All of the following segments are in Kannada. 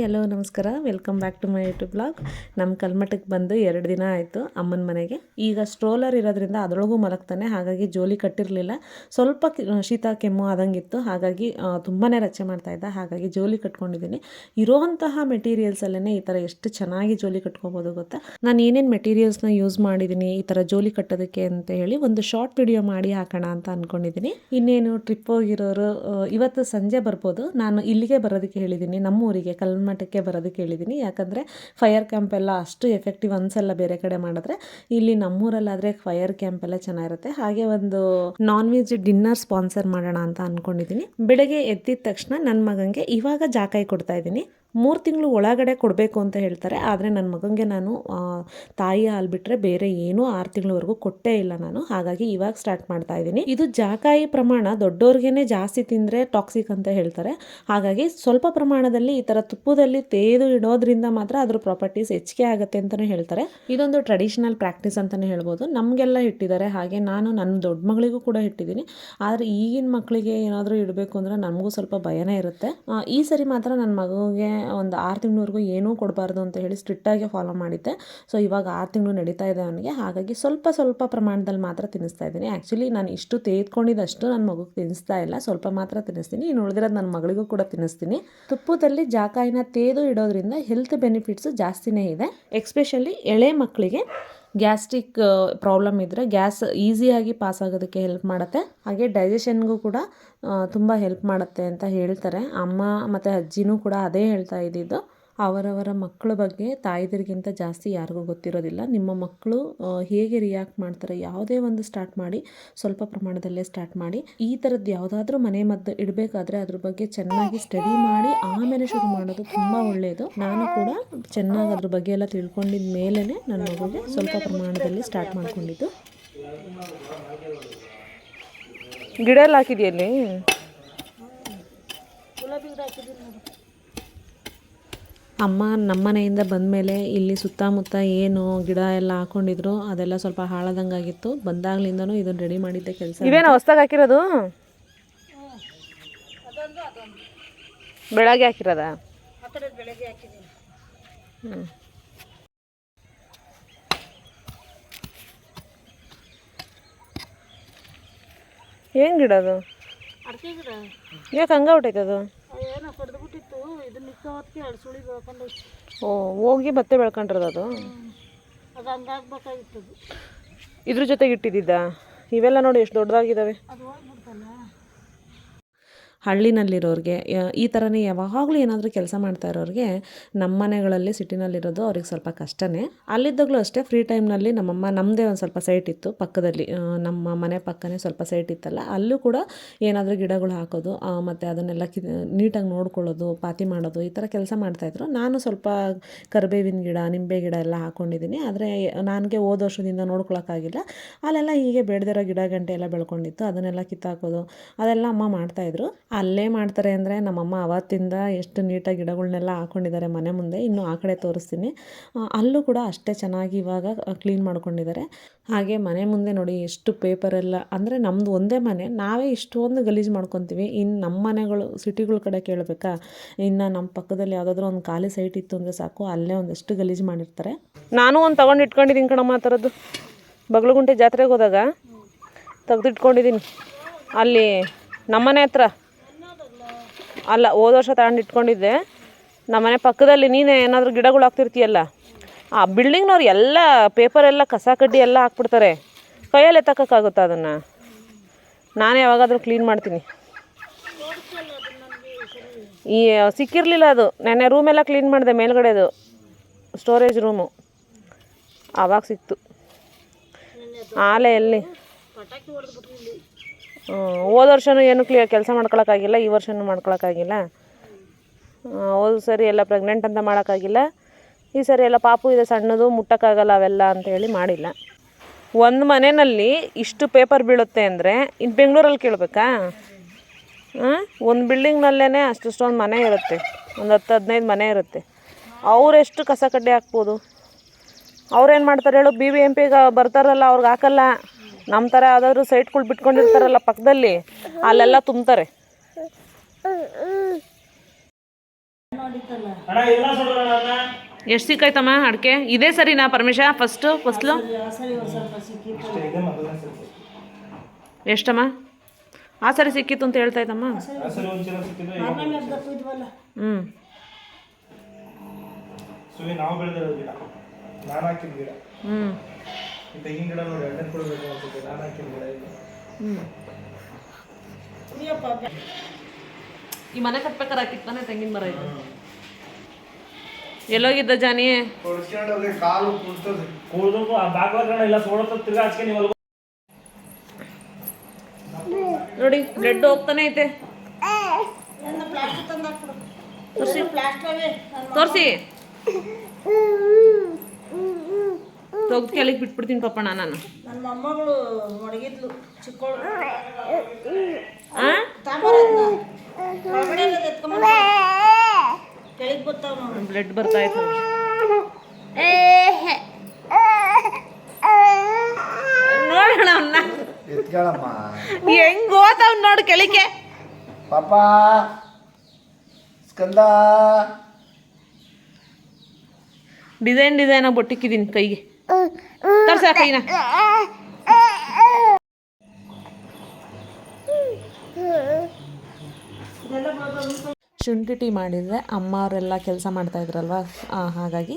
ಹಲೋ, ನಮಸ್ಕಾರ. Welcome back to my YouTube blog ನಮ್ಮ ಕಲ್ಮಠಕ್ಕೆ ಬಂದು ಎರಡು ದಿನ ಆಯಿತು ಅಮ್ಮನ ಮನೆಗೆ. ಈಗ ಸ್ಟ್ರೋಲರ್ ಇರೋದ್ರಿಂದ ಅದರೊಳಗೂ ಮಲಗ್ತಾನೆ, ಹಾಗಾಗಿ ಜೋಲಿ ಕಟ್ಟಿರಲಿಲ್ಲ. ಸ್ವಲ್ಪ ಶೀತ, ಕೆಮ್ಮು ಆದಂಗಿತ್ತು. ಹಾಗಾಗಿ ತುಂಬಾ ರಚೆ ಮಾಡ್ತಾ ಇದ್ದ. ಹಾಗಾಗಿ ಜೋಲಿ ಕಟ್ಕೊಂಡಿದ್ದೀನಿ. ಇರೋವಂತಹ ಮೆಟೀರಿಯಲ್ಸಲ್ಲೇ ಈ ಥರ ಎಷ್ಟು ಚೆನ್ನಾಗಿ ಜೋಲಿ ಕಟ್ಕೊಬೋದು ಗೊತ್ತಾ? ನಾನು ಏನೇನು ಮೆಟೀರಿಯಲ್ಸ್ನ ಯೂಸ್ ಮಾಡಿದ್ದೀನಿ ಈ ಥರ ಜೋಲಿ ಕಟ್ಟೋದಕ್ಕೆ ಅಂತ ಹೇಳಿ ಒಂದು ಶಾರ್ಟ್ ವಿಡಿಯೋ ಮಾಡಿ ಹಾಕೋಣ ಅಂತ ಅಂದ್ಕೊಂಡಿದ್ದೀನಿ ಇನ್ನೇನು ಟ್ರಿಪ್ ಹೋಗಿರೋರು ಇವತ್ತು ಸಂಜೆ ಬರ್ಬೋದು. ನಾನು ಇಲ್ಲಿಗೆ ಬರೋದಕ್ಕೆ ಹೇಳಿದ್ದೀನಿ ನಮ್ಮೂರಿಗೆ ಕಲ್ಮಠಕ್ಕೆ ಬರೋದಕ್ಕೆ ಹೇಳಿದ್ದೀನಿ ಯಾಕಂದರೆ ಫೈರ್ ಕ್ಯಾಂಪ್ ಎಲ್ಲ ಅಷ್ಟು ಎಫೆಕ್ಟಿವ್ ಅನ್ಸಲ್ಲ ಬೇರೆ ಕಡೆ ಮಾಡಿದ್ರೆ ಇಲ್ಲಿ ನಮ್ಮೂರಲ್ಲಾದರೆ ಫೈರ್ ಕ್ಯಾಂಪ್ ಎಲ್ಲ ಚೆನ್ನಾಗಿರುತ್ತೆ. ಹಾಗೆ ಒಂದು ನಾನ್ ವೆಜ್ ಡಿನ್ನರ್ ಸ್ಪಾನ್ಸರ್ ಮಾಡೋಣ ಅಂತ ಅಂದ್ಕೊಂಡಿದ್ದೀನಿ ಬೆಳಗ್ಗೆ ಎದ್ದಿದ ತಕ್ಷಣ ನನ್ನ ಮಗನಿಗೆ ಇವಾಗ ಜಾಕಾಯಿ ಕೊಡ್ತಾ ಇದ್ದೀನಿ. ಮೂರು ತಿಂಗಳು ಒಳಗಡೆ ಕೊಡಬೇಕು ಅಂತ ಹೇಳ್ತಾರೆ. ಆದರೆ ನನ್ನ ಮಗನಿಗೆ ನಾನು ತಾಯಿ ಹಾಲು ಬಿಟ್ಟರೆ ಬೇರೆ ಏನೂ ಆರು ತಿಂಗಳವರೆಗೂ ಕೊಟ್ಟೇ ಇಲ್ಲ ನಾನು. ಹಾಗಾಗಿ ಇವಾಗ ಸ್ಟಾರ್ಟ್ ಮಾಡ್ತಾ ಇದ್ದೀನಿ. ಇದು ಜಾಕಾಯಿ ಪ್ರಮಾಣ ದೊಡ್ಡವ್ರಿಗೇನೆ ಜಾಸ್ತಿ ತಿಂದರೆ ಟಾಕ್ಸಿಕ್ ಅಂತ ಹೇಳ್ತಾರೆ. ಹಾಗಾಗಿ ಸ್ವಲ್ಪ ಪ್ರಮಾಣದಲ್ಲಿ ಈ ಥರ ತುಪ್ಪದಲ್ಲಿ ತೇದು ಇಡೋದ್ರಿಂದ ಮಾತ್ರ ಅದ್ರ ಪ್ರಾಪರ್ಟೀಸ್ ಹೆಚ್ಚಿಗೆ ಆಗುತ್ತೆ ಅಂತಲೇ ಹೇಳ್ತಾರೆ. ಇದೊಂದು ಟ್ರೆಡಿಷನಲ್ ಪ್ರಾಕ್ಟೀಸ್ ಅಂತಲೇ ಹೇಳ್ಬೋದು. ನಮಗೆಲ್ಲ ಇಟ್ಟಿದ್ದಾರೆ. ಹಾಗೆ ನಾನು ನನ್ನ ದೊಡ್ಡ ಮಗಳಿಗೂ ಕೂಡ ಇಟ್ಟಿದ್ದೀನಿ. ಆದರೆ ಈಗಿನ ಮಕ್ಕಳಿಗೆ ಏನಾದರೂ ಇಡಬೇಕು ಅಂದರೆ ನಮಗೂ ಸ್ವಲ್ಪ ಭಯನೇ ಇರುತ್ತೆ. ಈ ಸರಿ ಮಾತ್ರ ನನ್ನ ಮಗುಗೆ ಒಂದು ಆರು ತಿಂಗಳವರೆಗೂ ಏನೂ ಕೊಡಬಾರ್ದು ಅಂತ ಹೇಳಿ ಸ್ಟ್ರಿಕ್ಟಾಗಿ ಫಾಲೋ ಮಾಡಿದ್ದೆ. ಸೊ ಇವಾಗ ಆರು ತಿಂಗಳು ನಡೀತಾ ಇದೆ ಅವನಿಗೆ. ಹಾಗಾಗಿ ಸ್ವಲ್ಪ ಸ್ವಲ್ಪ ಪ್ರಮಾಣದಲ್ಲಿ ಮಾತ್ರ ತಿನ್ನಿಸ್ತಾ ಇದ್ದೀನಿ. ಆ್ಯಕ್ಚುಲಿ ನಾನು ಇಷ್ಟು ತೆಗೆದುಕೊಂಡಿದ್ದಷ್ಟು ನನ್ನ ಮಗುಗೆ ತಿನ್ನಿಸ್ತಾ ಇಲ್ಲ. ಸ್ವಲ್ಪ ಮಾತ್ರ ತಿನ್ನಿಸ್ತೀನಿ. ಇನ್ನು ಉಳಿದಿರೋದು ನನ್ನ ಮಗಳಿಗೂ ಕೂಡ ತಿನ್ನಿಸ್ತೀನಿ. ತುಪ್ಪದಲ್ಲಿ ಜಾಕಾಯಿನ ತೇದು ಇಡೋದ್ರಿಂದ ಹೆಲ್ತ್ ಬೆನಿಫಿಟ್ಸ್ ಜಾಸ್ತಿನೇ ಇದೆ. ಎಕ್ಸ್ಪೆಷಲಿ ಎಳೆ ಮಕ್ಕಳಿಗೆ ಗ್ಯಾಸ್ಟ್ರಿಕ್ ಪ್ರಾಬ್ಲಮ್ ಇದ್ದರೆ ಗ್ಯಾಸ್ ಈಸಿಯಾಗಿ ಪಾಸ್ ಆಗೋದಕ್ಕೆ ಹೆಲ್ಪ್ ಮಾಡುತ್ತೆ. ಹಾಗೆ ಡೈಜೆಷನ್ಗೂ ಕೂಡ ತುಂಬ ಹೆಲ್ಪ್ ಮಾಡುತ್ತೆ ಅಂತ ಹೇಳ್ತಾರೆ. ಅಮ್ಮ ಮತ್ತು ಅಜ್ಜಿನೂ ಕೂಡ ಅದೇ ಹೇಳ್ತಾ ಇದ್ದಿದ್ದು. ಅವರವರ ಮಕ್ಕಳ ಬಗ್ಗೆ ತಾಯಿದರಿಗಿಂತ ಜಾಸ್ತಿ ಯಾರಿಗೂ ಗೊತ್ತಿರೋದಿಲ್ಲ. ನಿಮ್ಮ ಮಕ್ಕಳು ಹೇಗೆ ರಿಯಾಕ್ಟ್ ಮಾಡ್ತಾರೆ ಯಾವುದೇ ಒಂದು ಸ್ಟಾರ್ಟ್ ಮಾಡಿ, ಸ್ವಲ್ಪ ಪ್ರಮಾಣದಲ್ಲೇ ಸ್ಟಾರ್ಟ್ ಮಾಡಿ. ಈ ಥರದ್ದು ಯಾವುದಾದ್ರೂ ಮನೆ ಮದ್ದು ಇಡಬೇಕಾದ್ರೆ ಅದ್ರ ಬಗ್ಗೆ ಚೆನ್ನಾಗಿ ಸ್ಟಡಿ ಮಾಡಿ, ಆಮೇಲೆ ಶುರು ಮಾಡೋದು ತುಂಬ ಒಳ್ಳೆಯದು ನಾನು ಕೂಡ ಚೆನ್ನಾಗಿ ಅದ್ರ ಬಗ್ಗೆ ಎಲ್ಲ ತಿಳ್ಕೊಂಡಿದ ಮೇಲೇ ನನ್ನ ಮಗುಗೆ ಸ್ವಲ್ಪ ಪ್ರಮಾಣದಲ್ಲಿ ಸ್ಟಾರ್ಟ್ ಮಾಡ್ಕೊಂಡಿದ್ದು. ಗಿಡ ಎಲ್ಲ ಹಾಕಿದೆಯಲ್ಲಿ ಅಮ್ಮ ನಮ್ಮನೆಯಿಂದ ಬಂದಮೇಲೆ ಇಲ್ಲಿ ಸುತ್ತಮುತ್ತ ಏನು ಗಿಡ ಎಲ್ಲ ಹಾಕೊಂಡಿದ್ರು ಅದೆಲ್ಲ ಸ್ವಲ್ಪ ಹಾಳಾದಂಗಾಗಿತ್ತು. ಬಂದಾಗ್ಲಿಂದನೂ ಇದನ್ನ ರೆಡಿ ಮಾಡಿದ್ದೆ ಕೆಲಸ ಇವೇನು ಹೊಸ್ದಾಗಿ ಹಾಕಿರೋದು? ಬೆಳಗ್ಗೆ ಹಾಕಿರೋದ? ಹ್ಮ್. ಏನ್ ಗಿಡ ಅದು? ಯಾಕೆ ಹಂಗ ಹೊಟ್ಟೈತೆ ಅದು ಏನೋ ಕಡ್ದು ಬಿಟ್ಟಿತ್ತು ಇದನ್ನ ಎರಡು ಸುಳಿ ಓ ಹೋಗಿ ಮತ್ತೆ ಬೆಳ್ಕೊಂಡಿರೋದು ಅದು? ಅದು ಹಂಗಾಗ್ಬೇಕಾಗಿತ್ತು ಅದು ಇದ್ರ ಜೊತೆಗೆ ಇಟ್ಟಿದ್ದಿದ್ದ? ಇವೆಲ್ಲ ನೋಡಿ ಎಷ್ಟು ದೊಡ್ಡದಾಗಿದ್ದಾವೆ ಅದು ಹಳ್ಳಿನಲ್ಲಿರೋರಿಗೆ ಈ ಥರನೇ ಯಾವಾಗಲೂ ಏನಾದರೂ ಕೆಲಸ ಮಾಡ್ತಾ ಇರೋರಿಗೆ ನಮ್ಮ ಮನೆಗಳಲ್ಲಿ ಸಿಟಿನಲ್ಲಿರೋದು ಅವ್ರಿಗೆ ಸ್ವಲ್ಪ ಕಷ್ಟನೇ. ಅಲ್ಲಿದ್ದಾಗಲೂ ಅಷ್ಟೇ ಫ್ರೀ ಟೈಮ್ನಲ್ಲಿ ನಮ್ಮಮ್ಮ ನಮ್ಮದೇ ಒಂದು ಸ್ವಲ್ಪ ಸೈಟ್ ಇತ್ತು ಪಕ್ಕದಲ್ಲಿ. ನಮ್ಮ ಮನೆ ಪಕ್ಕನೇ ಸ್ವಲ್ಪ ಸೈಟ್ ಇತ್ತಲ್ಲ, ಅಲ್ಲೂ ಕೂಡ ಏನಾದರೂ ಗಿಡಗಳು ಹಾಕೋದು ಮತ್ತು ಅದನ್ನೆಲ್ಲ ಕಿ, ನೀಟಾಗಿ ನೋಡ್ಕೊಳ್ಳೋದು, ಪಾತಿ ಮಾಡೋದು, ಈ ಥರ ಕೆಲಸ ಮಾಡ್ತಾಯಿದ್ರು ನಾನು ಸ್ವಲ್ಪ ಕರಿಬೇವಿನ ಗಿಡ, ನಿಂಬೆ ಗಿಡ ಎಲ್ಲ ಹಾಕ್ಕೊಂಡಿದ್ದೀನಿ ಆದರೆ ನನಗೆ ಹೋದ ವರ್ಷದಿಂದ ನೋಡ್ಕೊಳಕ್ಕಾಗಿಲ್ಲ. ಅಲ್ಲೆಲ್ಲ ಹೀಗೆ ಬೆಳೆದಿರೋ ಗಿಡ ಗಂಟೆ ಎಲ್ಲ ಬೆಳ್ಕೊಂಡಿತ್ತು, ಅದನ್ನೆಲ್ಲ ಕಿತ್ತಾಕೋದು, ಅದೆಲ್ಲ ಅಮ್ಮ ಮಾಡ್ತಾಯಿದ್ರು ಅಲ್ಲೇ ಮಾಡ್ತಾರೆ ಅಂದರೆ ನಮ್ಮಮ್ಮ ಅವತ್ತಿಂದ ಎಷ್ಟು ನೀಟಾಗಿ ಗಿಡಗಳನ್ನೆಲ್ಲ ಹಾಕ್ಕೊಂಡಿದ್ದಾರೆ ಮನೆ ಮುಂದೆ, ಇನ್ನು ಆ ಕಡೆ ತೋರಿಸ್ತೀನಿ. ಅಲ್ಲೂ ಕೂಡ ಅಷ್ಟೇ ಚೆನ್ನಾಗಿ ಇವಾಗ ಕ್ಲೀನ್ ಮಾಡ್ಕೊಂಡಿದ್ದಾರೆ. ಹಾಗೆ ಮನೆ ಮುಂದೆ ನೋಡಿ ಎಷ್ಟು ಪೇಪರೆಲ್ಲ ಅಂದರೆ ನಮ್ಮದು ಒಂದೇ ಮನೆ, ನಾವೇ ಇಷ್ಟೊಂದು ಗಲೀಜು ಮಾಡ್ಕೊತೀವಿ. ಇನ್ನು ನಮ್ಮ ಮನೆಗಳು ಸಿಟಿಗಳ ಕಡೆ ಕೇಳಬೇಕಾ? ಇನ್ನು ನಮ್ಮ ಪಕ್ಕದಲ್ಲಿ ಯಾವುದಾದ್ರೂ ಒಂದು ಖಾಲಿ ಸೈಟ್ ಇತ್ತು ಅಂದರೆ ಸಾಕು, ಅಲ್ಲೇ ಒಂದಷ್ಟು ಗಲೀಜು ಮಾಡಿರ್ತಾರೆ. ನಾನು ಒಂದು ತೊಗೊಂಡು ಇಟ್ಕೊಂಡಿದ್ದೀನಿ ಕಣಮ್ಮ ಆ ಥರದ್ದು ಬಗಲಗುಂಟೆ ಜಾತ್ರೆಗೆ ಹೋದಾಗ ತೆಗೆದಿಟ್ಕೊಂಡಿದ್ದೀನಿ ಅಲ್ಲಿ ನಮ್ಮನೆ ಹತ್ರ ಅಲ್ಲ ಹೋದ ವರ್ಷ ತಗೊಂಡು ಇಟ್ಕೊಂಡಿದ್ದೆ. ನಮ್ಮನೆ ಪಕ್ಕದಲ್ಲಿ ನೀನೇ ಏನಾದರೂ ಗಿಡಗಳು ಹಾಕ್ತಿರ್ತೀಯಲ್ಲ ಆ ಬಿಲ್ಡಿಂಗ್ನವ್ರು ಎಲ್ಲ ಪೇಪರ್ ಎಲ್ಲ ಕಸ ಕಡ್ಡಿ ಎಲ್ಲ ಹಾಕ್ಬಿಡ್ತಾರೆ. ಕೈಯಲ್ಲಿ ಎತ್ತಕ್ಕಾಗುತ್ತಾ ಅದನ್ನು? ನಾನೇ ಯಾವಾಗಾದರೂ ಕ್ಲೀನ್ ಮಾಡ್ತೀನಿ. ಈ ಸಿಕ್ಕಿರಲಿಲ್ಲ ಅದು. ನೆನ್ನೆ ರೂಮೆಲ್ಲ ಕ್ಲೀನ್ ಮಾಡಿದೆ ಮೇಲ್ಗಡೆದು. ಸ್ಟೋರೇಜ್ ರೂಮು ಆವಾಗ ಸಿಕ್ತು. ಆಲೆ ಎಲ್ಲಿ? ಹೋದ ವರ್ಷನೂ ಏನು ಕ್ಲಿಯರ್ ಕೆಲಸ ಮಾಡ್ಕೊಳಕ್ಕಾಗಿಲ್ಲ, ಈ ವರ್ಷನೂ ಮಾಡ್ಕೊಳಕ್ಕಾಗಿಲ್ಲ. ಹೋದ ಸರಿ ಎಲ್ಲ ಪ್ರೆಗ್ನೆಂಟ್ ಅಂತ ಮಾಡೋಕ್ಕಾಗಿಲ್ಲ. ಈ ಸರಿ ಎಲ್ಲ ಪಾಪು ಇದೆ, ಸಣ್ಣದು, ಮುಟ್ಟಕ್ಕಾಗಲ್ಲ ಅವೆಲ್ಲ ಅಂತ ಹೇಳಿ ಮಾಡಿಲ್ಲ. ಒಂದು ಮನೆಯಲ್ಲಿ ಇಷ್ಟು ಪೇಪರ್ ಬೀಳುತ್ತೆ ಅಂದರೆ ಇನ್ನು ಬೆಂಗಳೂರಲ್ಲಿ ಕೇಳಬೇಕಾ? ಒಂದು ಬಿಲ್ಡಿಂಗ್ನಲ್ಲೇ ಅಷ್ಟಷ್ಟೊಂದು ಮನೆ ಇರುತ್ತೆ. ಒಂದು ಹತ್ತು ಹದಿನೈದು ಮನೆ ಇರುತ್ತೆ. ಅವರೆಷ್ಟು ಕಸ ಕಡ್ಡಿ ಹಾಕ್ಬೋದು? ಅವ್ರೇನು ಮಾಡ್ತಾರೆ ಹೇಳು ಬಿ ಬಿ ಎಂ ಪಿಗೆ ಬರ್ತಾರಲ್ಲ, ಅವ್ರಿಗೆ ಹಾಕಲ್ಲ. ನಮ್ಮ ಥರ ಯಾವ್ದಾದ್ರು ಸೈಟ್ಗಳು ಬಿಟ್ಕೊಂಡಿರ್ತಾರಲ್ಲ ಪಕ್ಕದಲ್ಲಿ ಅಲ್ಲೆಲ್ಲ ತುಂಬ್ತಾರೆ. ಎಷ್ಟು ಸಿಕ್ಕಾಯ್ತಮ್ಮ ಅಡಿಕೆ? ಇದೇ ಸರಿನಾ ಪರಮೇಶ ಫಸ್ಟು ಫಸ್ಲು ಎಷ್ಟಮ್ಮ? ಆ ಸರಿ ಸಿಕ್ಕಿತ್ತು ಅಂತ ಹೇಳ್ತಾ ಇದ್ದಮ್ಮ? ಹ್ಞೂ ಹ್ಞೂ ತೆಂಗಿನ ಗಿಡ ನೋಡಿ ಎಣ್ಣೆ ಕೊಡಬೇಕು ಅನ್ಸುತ್ತೆ. ನಾನು ಹಾಕಿದ ಗಿಡ ಇದು ಈ ಮನೆ ಕಟ್ಬೇಕಾರೆ ಹಾಕಿತ್ತಾನೆ ತೆಂಗಿನ ಮರ ಇದು? ಎಲ್ಲೋಗಿದ್ದ ಜಾನಿ? ಕಾಲು ಕುಡ್ತದೆ ಕುಡ್ದು ಆ ಬಾಗ್ಲಗಣ ಇಲ್ಲ ಸೋಡತ್ತ ತಿರ್ಗಾ ಹಚ್ಕೆ ನೀವು ನೋಡಿ ಬ್ಲಡ್ ಹೋಗ್ತಾನೆ ಐತೆ. ತೋರಿಸಿ. ತೋರಿಸಿ. ತೊಗ್ದು ಕೆಳಗೆ ಬಿಟ್ಬಿಡ್ತೀನಿ ಪಪ್ಪಣ್ಣ ನಾನು. ನನ್ನ ಮೊಮ್ಮಗಳು ಮಡಗಿದ್ಲು ಚಿಕ್ಕವಳು ಕೆಳಗೆ ಬರ್ತಾವ ನೋಡಿ. ಬ್ಲಡ್ ಬರ್ತಾ ಇತ್ತು. ನೋಡೋಣ ಅವನ್ನ ಹೆಂಗ್ ಓದವ್ ನೋಡು ಕೆಳಿಕೆ ಪಾಪ. ಸ್ಕಂದ. ಡಿಸೈನ್ ಡಿಸೈನ್ ಆಗಿ ಬೊಟ್ಟಿಕ್ಕಿದ್ದೀನಿ ಕೈಗೆ. ತರ್ಸ ಕೈನ ಶುಂಠಿ ಟೀ ಮಾಡಿದರೆ ಅಮ್ಮ ಅವರೆಲ್ಲ ಕೆಲಸ ಮಾಡ್ತಾಯಿದ್ರಲ್ವ ಹಾಗಾಗಿ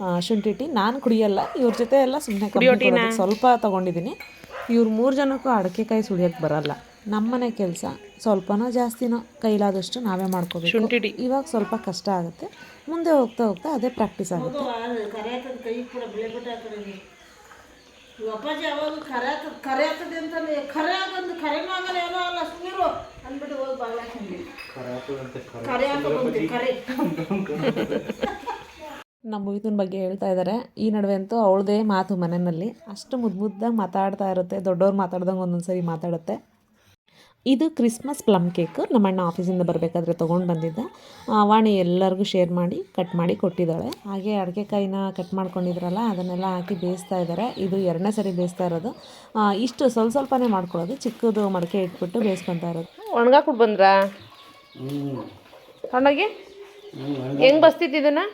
ಆ, ಶುಂಠಿ ಟೀ ನಾನು ಕುಡಿಯಲ್ಲ ಇವ್ರ ಜೊತೆ ಎಲ್ಲ ಸುಮ್ಮನೆ ಸ್ವಲ್ಪ ತೊಗೊಂಡಿದ್ದೀನಿ ಇವ್ರು ಮೂರು ಜನಕ್ಕೂ ಅಡಿಕೆಕಾಯಿ ಸುಳಿಯೋಕ್ಕೆ ಬರಲ್ಲ. ನಮ್ಮನೆ ಕೆಲಸ ಸ್ವಲ್ಪನೋ ಜಾಸ್ತಿನೋ ಕೈಲಾದಷ್ಟು ನಾವೇ ಮಾಡ್ಕೋಬೇಕು. ಶುಂಠಿ ಟೀ. ಇವಾಗ ಸ್ವಲ್ಪ ಕಷ್ಟ ಆಗುತ್ತೆ. ಮುಂದೆ ಹೋಗ್ತಾ ಹೋಗ್ತಾ ಅದೇ ಪ್ರಾಕ್ಟೀಸ್ ಆಗುತ್ತೆ. ಅಪ್ಪಾಜಿ ಯಾವಾಗ ಕರೆ ಆಗ್ತದ ಕರೆ ಆಗ್ತದೆ ಅಂತಂದ್ರೆ ಕರೆ ಕರೆನೂ ಆಗಲ್ಲ ಏನೋ ಅಲ್ಲ ಸುಮ್ಮೀರು ಅಂದ್ಬಿಟ್ಟು ಹೋಗಿ ಬಾಗ್ಲ ಹಾಕಂಡಿ ಕರೆ. ಆಗ್ತದೆ ಕರೆ. ನಮ್ಮ ಮುಗಿತನ ಬಗ್ಗೆ ಹೇಳ್ತಾ ಇದ್ದಾರೆ ಈ ನಡುವೆ ಅಂತೂ ಅವಳದೇ ಮಾತು ಮನೆಯಲ್ಲಿ. ಅಷ್ಟು ಮುದ್ದು ಮುದ್ದಾಗಿ ಮಾತಾಡ್ತಾ ಇರುತ್ತೆ ದೊಡ್ಡವ್ರು ಮಾತಾಡ್ದಂಗೆ ಒಂದೊಂದು ಸರಿ ಮಾತಾಡುತ್ತೆ. ಇದು ಕ್ರಿಸ್ಮಸ್ ಪ್ಲಮ್ ಕೇಕು ನಮ್ಮಣ್ಣ ಆಫೀಸಿಂದ ಬರಬೇಕಾದ್ರೆ ತೊಗೊಂಡು ಬಂದಿದ್ದ. ವಾಣಿ ಎಲ್ಲರಿಗೂ ಶೇರ್ ಮಾಡಿ ಕಟ್ ಮಾಡಿ ಕೊಟ್ಟಿದ್ದಾಳೆ. ಹಾಗೆ ಅಡಿಕೆಕಾಯಿನ ಕಟ್ ಮಾಡ್ಕೊಂಡಿದ್ರಲ್ಲ ಅದನ್ನೆಲ್ಲ ಹಾಕಿ ಬೇಯಿಸ್ತಾ ಇದ್ದಾರೆ. ಇದು ಎರಡನೇ ಸರಿ ಬೇಯಿಸ್ತಾ ಇರೋದು. ಇಷ್ಟು ಸ್ವಲ್ಪ ಸ್ವಲ್ಪನೇ ಮಾಡ್ಕೊಳ್ಳೋದು. ಚಿಕ್ಕದು ಮಡಕೆ ಇಟ್ಬಿಟ್ಟು ಬೇಯಿಸ್ಕೊತಾ ಇರೋದು. ಒಣಗಾಕ್ಬಿಟ್ಟು ಬಂದ್ರಾ? ಒಣಗಿ ಹೆಂಗೆ ಬಸ್ತಿತ್ತು ಇದನ್ನ?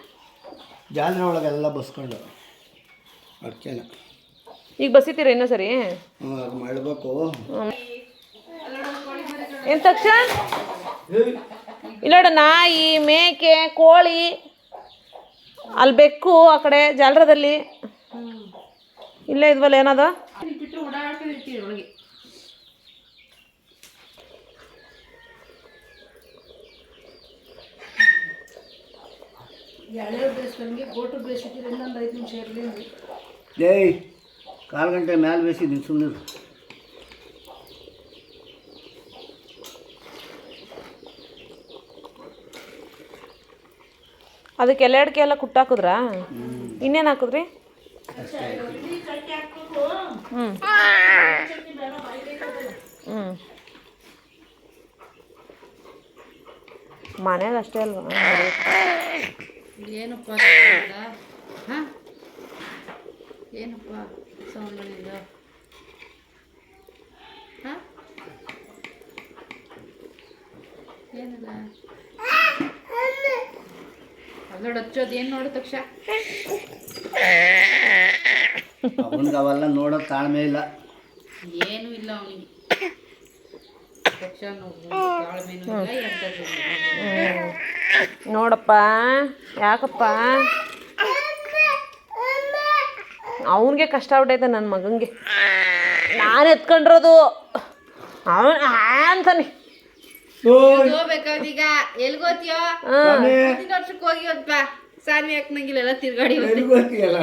ಒಳಗೆಲ್ಲ ಬಸ್ಕೊಂಡು ಅಡಿಕೆನ ಈಗ ಬಸಿತೀರ ಇನ್ನೂ ಸರಿ ಮಾಡಬೇಕು. ಏನ್ ತಕ್ಷಣ? ಇಲ್ಲೋಡ ನಾಯಿ ಮೇಕೆ ಕೋಳಿ ಅಲ್ಲಿ ಬೆಕ್ಕು ಆ ಕಡೆ ಜಾಲರದಲ್ಲಿ. ಇಲ್ಲೇ ಇದ್ವಲ್ಲ ಏನದ? ಏಯ್ ಕಾಲು ಗಂಟೆ ಮ್ಯಾಲೆ ಬೇಸಿದ್ದೀನಿ ಸುಮ್ಮನೆ ಅದಕ್ಕೆ ಎಲೆ ಅಡಿಕೆ ಎಲ್ಲ ಕುಟ್ಟಾಕುದ್ರಾ ಇನ್ನೇನು ಹಾಕಿದ್ರಿ? ಹ್ಞೂ ಹ್ಞೂ ಮನ್ಯಾಗ ಅಷ್ಟೇ ಅಲ್ವಾ? ಏನಪ್ಪ ಏನಪ್ಪ ಸೌಂಡ್ ಹಾಂ? ಏನಲ್ಲ. ಅಲ್ಲೋಡು ಹಚ್ಚೋದು ಏನು ನೋಡು ತಕ್ಷ? ಅವನಿಗೆ ಅವೆಲ್ಲ ನೋಡೋ ತಾಳ್ಮೆ ಇಲ್ಲ. ಏನೂ ಇಲ್ಲ ಅವನಿಗೆ. ನೋಡಪ್ಪ ಯಾಕಪ್ಪ? ಅವನಿಗೆ ಕಷ್ಟ ಆಗ್ಬಿಟ್ಟೈತೆ ನನ್ನ ಮಗನಿಗೆ. ನಾನು ಎತ್ಕೊಂಡಿರೋದು. ಅವನ್ ಅಂತಾನೆ. ಹೋಗ್ಬೇಕಾದೀಗ ಎಲ್ಗೋತಿಯೋ ಮುಂದಿನ ವರ್ಷಕ್ಕೆ ಹೋಗಿ ಬಾ ಸಾನ್ವಿ ಹಾಕ್ನಂಗಿಲ್ಲ ಎಲ್ಲ ತಿರ್ಗಾಡಿ. ಎಲ್ಗೋತಿಯಲ್ಲ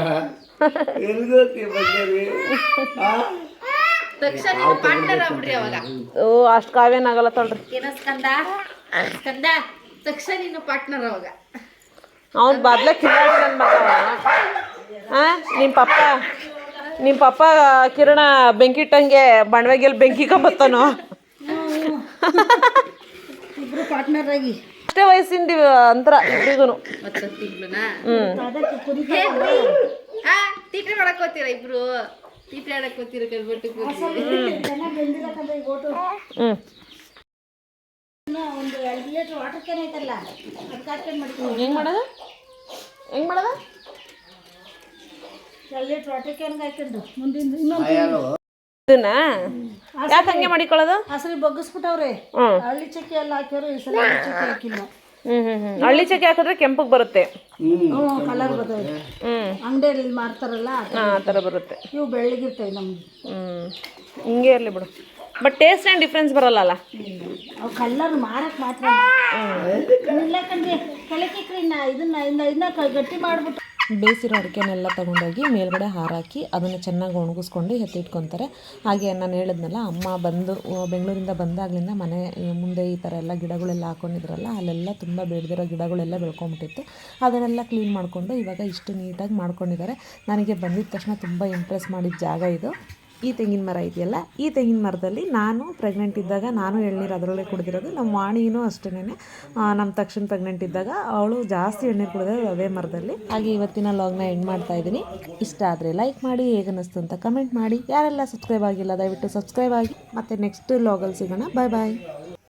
ಎಲ್ಗೋತಿ ಬಗ್ಗೆ ತಕ್ಷಣ ನೀನು ಪಾರ್ಟ್ನರ್ ಆಗ್ಬಿಡ್ರಿ ಅವಾಗ. ಓ ಅಷ್ಟು ಕಾವ್ಯನಾಗಲ್ಲ ಆಗಲ್ಲ ತೊಳ್ರಿ ಸ್ಕಂದ? ಸ್ಕಂದ? ತಕ್ಷಣ ನೀನು ಪಾರ್ಟ್ನರ್ ಅವಾಗ. ಅವ್ನು ಬದ್ಲೆ ಕಿರಣ್ ನನ್ನ ಮಗ ಹಾಂ ನಿಮ್ಮ ಪಪ್ಪ ನಿಮ್ಮ ಪಪ್ಪ ಕಿರಣ ಬೆಂಕಿ ಇಟ್ಟಂಗೆ ಬಣವೆಗೆಲ್ಲಿ ಬೆಂಕಿ ಕಂಬತ್ತಾನೋ ಇಬ್ರು ಪಾರ್ಟ್ನರ್ ಆಗಿ. ಅಷ್ಟೇ ವಯಸ್ಸಿಂದ ಅಂತರ ಇಬ್ರಿಗೂ ಹಾ ತೀಟೆ ಮಾಡಕ್ ಹೋಗ್ತೀರಾ ಇಬ್ರು? ತೀಟೆ ಆಡಕ್ ಹೋಗ್ತೀರ ಕಲ್ಬಿಟ್ಟು ಹ್ಮ್. ಒಂದು ಎರಡು ಲೀಟ್ರ್ ವಾಟರ್ ಕ್ಯಾನ್ ಐತಲ್ಲ ಅದಕ್ಕೆ ಹಾಕೊಂಡು ಮಾಡಿ ಹೆಂಗೆ ಮಾಡೋದು? ಹೆಂಗೆ ಮಾಡೋದು? ಎರಡು ಲೀಟ್ರ್ ವಾಟರ್ ಕ್ಯಾನ್ಗೆ ಹಾಕೊಂಡು ಮುಂದಿನ ಇನ್ನೊಂದು ಇದನ್ನ? ಯಾಕೆ ಹಂಗೆ ಮಾಡಿಕೊಳ್ಳೋದು? ಹಸರಿ ಬಗ್ಗಿಸ್ಬಿಟ್ಟವ್ರೆ. ಹಳ್ಳಿ ಚಕ್ಕೆ ಎಲ್ಲ ಹಾಕ್ಯಾರ ಈ ಸಲ ಹಳ್ಳಿ ಚಕ್ಕೆ ಹಾಕಿಲ್ಲ. ಹ್ಞೂ ಹ್ಞೂ ಹಳ್ಳಿ ಚಕ್ಕೆ ಹಾಕಿದ್ರೆ ಕೆಂಪಗೆ ಬರುತ್ತೆ. ಹ್ಞೂ ಕಲರ್ ಬರ್ತವೆ ಅಂಗಡಿಯಲ್ಲಿ ಮಾರ್ತಾರಲ್ಲ ಆ ಥರ. ಹಾಂ ಆ ಥರ ಬರುತ್ತೆ. ಇವು ಬೆಳ್ಳಗಿರ್ತವೆ ನಮ್ ಹ್ಮ್. ಹಿಂಗೆ ಇರ್ಲಿ ಬಿಡು. ಬಟ್ ಟೇಸ್ಟ್ ಏನು ಡಿಫ್ರೆನ್ಸ್ ಬರಲ್ಲಲ್ಲ? ಅವು ಕಲ್ಲರ್ ಮಾರಕ್ ಮಾತ್ರ ಇಲ್ಲ. ಕಣ್ರಿ ಇದನ್ನ ಇನ್ನ ಇದನ್ನ ಕ- ಗಟ್ಟಿ ಮಾಡ್ಬಿಟ್ಟು ಬೇಯಿಸಿರೋ ಅಡಿಕೆನೆಲ್ಲ ತೊಗೊಂಡೋಗಿ ಮೇಲ್ಗಡೆ ಹಾರಾಕಿ ಅದನ್ನು ಚೆನ್ನಾಗಿ ಒಣಗಿಸ್ಕೊಂಡು ಎತ್ತಿಟ್ಕೊತಾರೆ. ಹಾಗೆ ನಾನು ಹೇಳಿದ್ನಲ್ಲ, ಅಮ್ಮ ಬಂದು ಬೆಂಗಳೂರಿಂದ ಬಂದಾಗಲಿಂದ ಮನೆ ಮುಂದೆ ಈ ಥರ ಎಲ್ಲ ಗಿಡಗಳೆಲ್ಲ ಹಾಕೊಂಡಿದ್ರಲ್ಲ, ಅಲ್ಲೆಲ್ಲ ತುಂಬ ಬೆಳೆದಿರೋ ಗಿಡಗಳೆಲ್ಲ ಬೆಳ್ಕೊಂಬಿಟ್ಟಿತ್ತು. ಅದನ್ನೆಲ್ಲ ಕ್ಲೀನ್ ಮಾಡಿಕೊಂಡು ಇವಾಗ ಇಷ್ಟು ನೀಟಾಗಿ ಮಾಡ್ಕೊಂಡಿದ್ದಾರೆ. ನನಗೆ ಬಂದಿದ ತಕ್ಷಣ ತುಂಬ ಇಂಪ್ರೆಸ್ ಮಾಡಿದ ಜಾಗ ಇದು. ಈ ತೆಂಗಿನ ಮರ ಇದೆಯಲ್ಲ, ಈ ತೆಂಗಿನ ಮರದಲ್ಲಿ ನಾನು ಪ್ರೆಗ್ನೆಂಟ್ ಇದ್ದಾಗ ನಾನು ಎಳ್ನೀರು ಅದರಲ್ಲೇ ಕುಡಿದಿರೋದು, ನಮ್ಮ ವಾಣಿನೂ ಅಷ್ಟೇ ನಮ್ಮ ತಕ್ಷಣ ಪ್ರೆಗ್ನೆಂಟ್ ಇದ್ದಾಗ ಅವಳು ಜಾಸ್ತಿ ಎಳ್ನೀರು ಕುಡಿಯೋದು ಅದೇ ಮರದಲ್ಲಿ. ಹಾಗೆ ಇವತ್ತಿನ ಲಾಗ್ನ ಎಂಡ್ ಮಾಡ್ತಾ ಇದ್ದೀನಿ. ಇಷ್ಟ ಆದರೆ ಲೈಕ್ ಮಾಡಿ ಹೇಗನ್ನಿಸ್ತು ಅಂತ ಕಮೆಂಟ್ ಮಾಡಿ. ಯಾರೆಲ್ಲ ಸಬ್ಸ್ಕ್ರೈಬ್ ಆಗಿಲ್ಲ, ದಯವಿಟ್ಟು ಸಬ್ಸ್ಕ್ರೈಬ್ ಆಗಿ. ಮತ್ತು ನೆಕ್ಸ್ಟ್ ಲಾಗಲ್ಲಿ ಸಿಗೋಣ. ಬಾಯ್ ಬಾಯ್